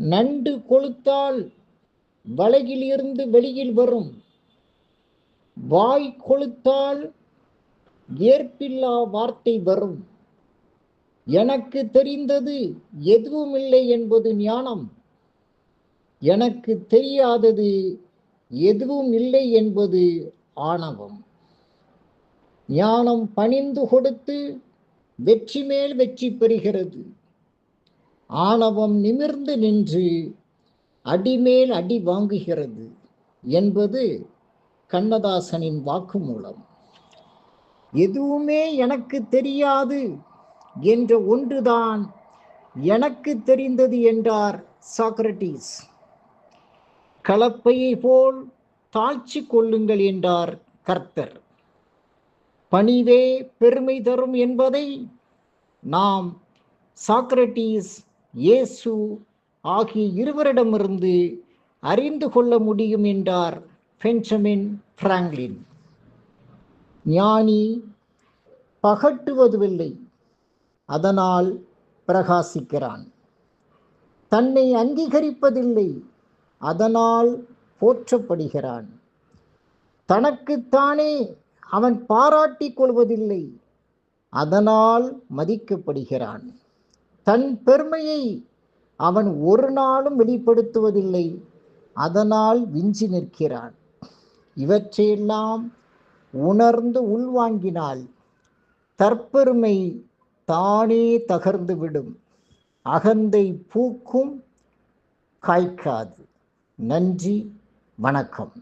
நண்டு கொளுத்தால் வலையிலிருந்து வெளியில் வரும். வாய் கொளுத்தால் ஏற்பில்லா வார்த்தை வரும். எனக்கு தெரிந்தது எதுவும் இல்லை என்பது ஞானம். எனக்கு தெரியாதது எதுவும் இல்லை என்பது ஆணவம். ஞானம் பணிந்து கொடுத்து வெற்றி மேல் வெற்றி பெறுகிறது. ஆணவம் நிமிர்ந்து நின்று அடிமேல் அடி வாங்குகிறது என்பது கண்ணதாசனின் வாக்குமூலம். எதுவுமே எனக்கு தெரியாது என்ற ஒன்றுதான் எனக்கு தெரிந்தது என்றார் சாக்ரட்டிஸ் கலப்பையை போல் தாழ்ச்சி கொள்ளுங்கள் என்றார் கர்த்தர். பணிவே பெருமை தரும் என்பதை நாம் சாக்ரட்டிஸ் இயேசு ஆகிய இருவரிடமிருந்து அறிந்து கொள்ள முடியும் என்றார் பெஞ்சமின் பிராங்க்லின். ஞானி பகட்டுவதுவில்லை அதனால் பிரகாசிக்கிறான். தன்னை அங்கீகரிப்பதில்லை அதனால் போற்றப்படுகிறான். தனக்குத்தானே அவன் பாராட்டிக் கொள்வதில்லை அதனால் மதிக்கப்படுகிறான். தன் பெருமையை அவன் ஒரு நாளும் வெளிப்படுத்துவதில்லை. அதனால் விஞ்சி நிற்கிறான். இவற்றையெல்லாம் உணர்ந்து உள்வாங்கினால் தற்பெருமை தானே தகர்ந்துவிடும் அகந்தை பூக்கும் காய்க்காது. நன்றி வணக்கம்.